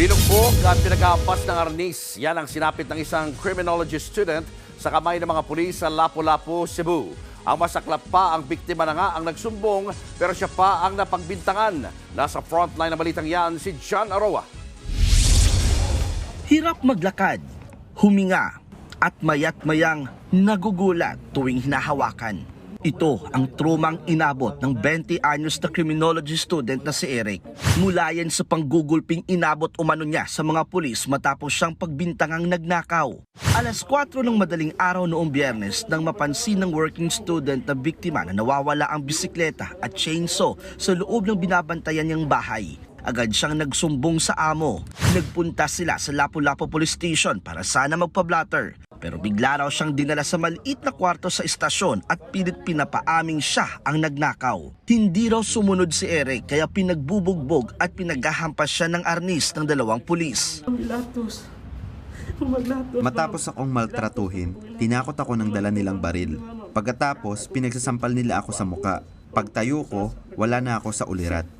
Binugbog at pinagkahampas ng arnis. Yan ang sinapit ng isang criminology student sa kamay ng mga pulis sa Lapu-Lapu, Cebu. Ang masaklap pa, ang biktima na nga ang nagsumbong pero siya pa ang napagbintangan. Nasa frontline ng balitang yan si John Aroa. Hirap maglakad, huminga, at mayat mayang nagugulat tuwing hinahawakan. Ito ang trumang inabot ng 20 anyos na criminology student na si Eric. Mula yan sa panggugulping inabot umano niya sa mga pulis matapos siyang pagbintangang nagnakaw. Alas 4 ng madaling araw noong biyernes nang mapansin ng working student na biktima na nawawala ang bisikleta at chainsaw sa loob ng binabantayan niyang bahay. Agad siyang nagsumbong sa amo. Nagpunta sila sa Lapu-Lapu Police Station para sana magpa-blatter. Pero bigla raw siyang dinala sa maliit na kwarto sa istasyon at pilit pinapaaming siya ang nagnakaw. Hindi raw sumunod si Eric kaya pinagbubugbog at pinaghahampas siya ng arnis ng dalawang pulis. Matapos akong maltratuhin, tinakot ako ng dala nilang baril. Pagkatapos, pinagsasampal nila ako sa muka. Pagtayo ko, wala na ako sa ulirat.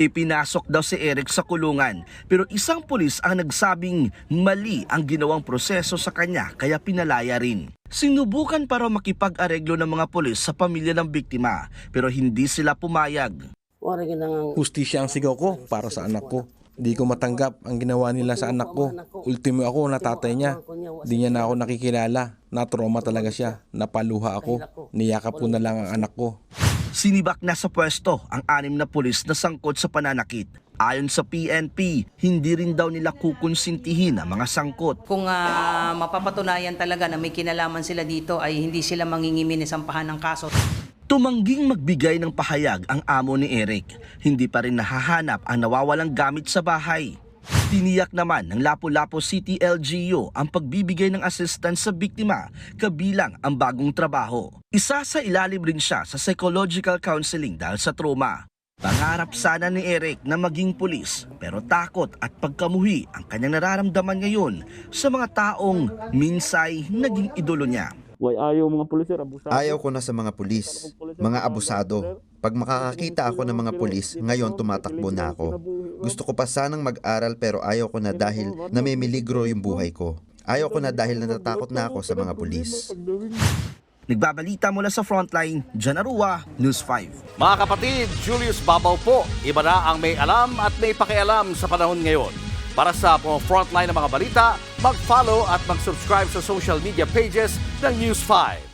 Ipinasok daw si Eric sa kulungan pero isang pulis ang nagsabing mali ang ginawang proseso sa kanya kaya pinalaya rin. Sinubukan para makipag-areglo ng mga pulis sa pamilya ng biktima pero hindi sila pumayag. Hustisya ang sigaw ko para sa anak ko. Di ko matanggap ang ginawa nila sa anak ko. Ultimo ako na tatay niya. Di niya na ako nakikilala. Natroma talaga siya. Napaluha ako. Niyakap ko na lang ang anak ko. Sinibak na sa pwesto ang anim na pulis na sangkot sa pananakit. Ayon sa PNP, hindi rin daw nila kukonsintihin ang mga sangkot. Kung ah, mapapatunayan talaga na may kinalaman sila dito ay hindi sila mangingimi ni sampahan ng kaso. Tumangging magbigay ng pahayag ang amo ni Eric. Hindi pa rin nahahanap ang nawawalang gamit sa bahay. Tiniyak naman ng Lapu-Lapu City LGU ang pagbibigay ng assistance sa biktima kabilang ang bagong trabaho. Isa sa ilalim rin siya sa psychological counseling dahil sa trauma. Pangarap sana ni Eric na maging pulis pero takot at pagkamuhi ang kanyang nararamdaman ngayon sa mga taong minsay naging idolo niya. Ayaw mga pulis. Ayaw ko na sa mga pulis, mga abusado. Pag makakakita ako ng mga pulis, ngayon tumatakbo na ako. Gusto ko pa sanang mag-aral pero ayaw ko na dahil namimiligro yung buhay ko. Ayaw ko na dahil natatakot na ako sa mga pulis. Nagbabalita mula sa frontline, Jan Arua, News 5. Mga kapatid, Julius Babaw po. Iba na ang may alam at may pakialam sa panahon ngayon. Para sa mga frontline ng mga balita, mag-follow at mag-subscribe sa social media pages ng News 5.